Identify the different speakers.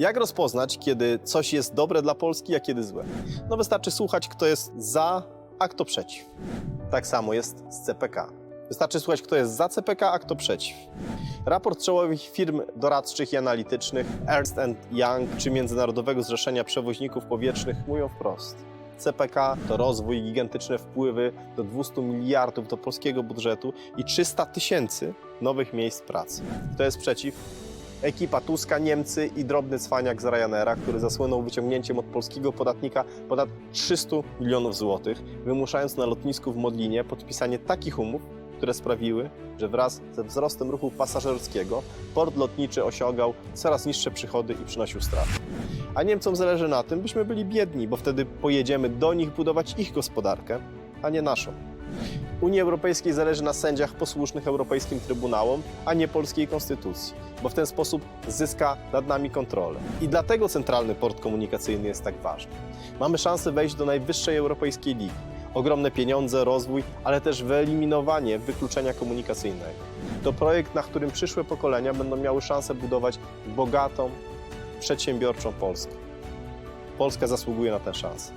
Speaker 1: Jak rozpoznać, kiedy coś jest dobre dla Polski, a kiedy złe? No wystarczy słuchać, kto jest za, a kto przeciw. Tak samo jest z CPK. Wystarczy słuchać, kto jest za CPK, a kto przeciw. Raport czołowych firm doradczych i analitycznych Ernst Young czy Międzynarodowego Zrzeszenia Przewoźników Powietrznych mówią wprost. CPK to rozwój, gigantyczne wpływy do 200 miliardów do polskiego budżetu i 300 tysięcy nowych miejsc pracy. Kto jest przeciw? Ekipa Tuska, Niemcy i drobny cwaniak z Ryanaira, który zasłynął wyciągnięciem od polskiego podatnika ponad 300 milionów złotych, wymuszając na lotnisku w Modlinie podpisanie takich umów, które sprawiły, że wraz ze wzrostem ruchu pasażerskiego port lotniczy osiągał coraz niższe przychody i przynosił straty. A Niemcom zależy na tym, byśmy byli biedni, bo wtedy pojedziemy do nich budować ich gospodarkę, a nie naszą. Unii Europejskiej zależy na sędziach posłusznych europejskim trybunałom, a nie polskiej konstytucji, bo w ten sposób zyska nad nami kontrolę. I dlatego centralny port komunikacyjny jest tak ważny. Mamy szansę wejść do najwyższej europejskiej ligi. Ogromne pieniądze, rozwój, ale też wyeliminowanie wykluczenia komunikacyjnego. To projekt, na którym przyszłe pokolenia będą miały szansę budować bogatą, przedsiębiorczą Polskę. Polska zasługuje na tę szansę.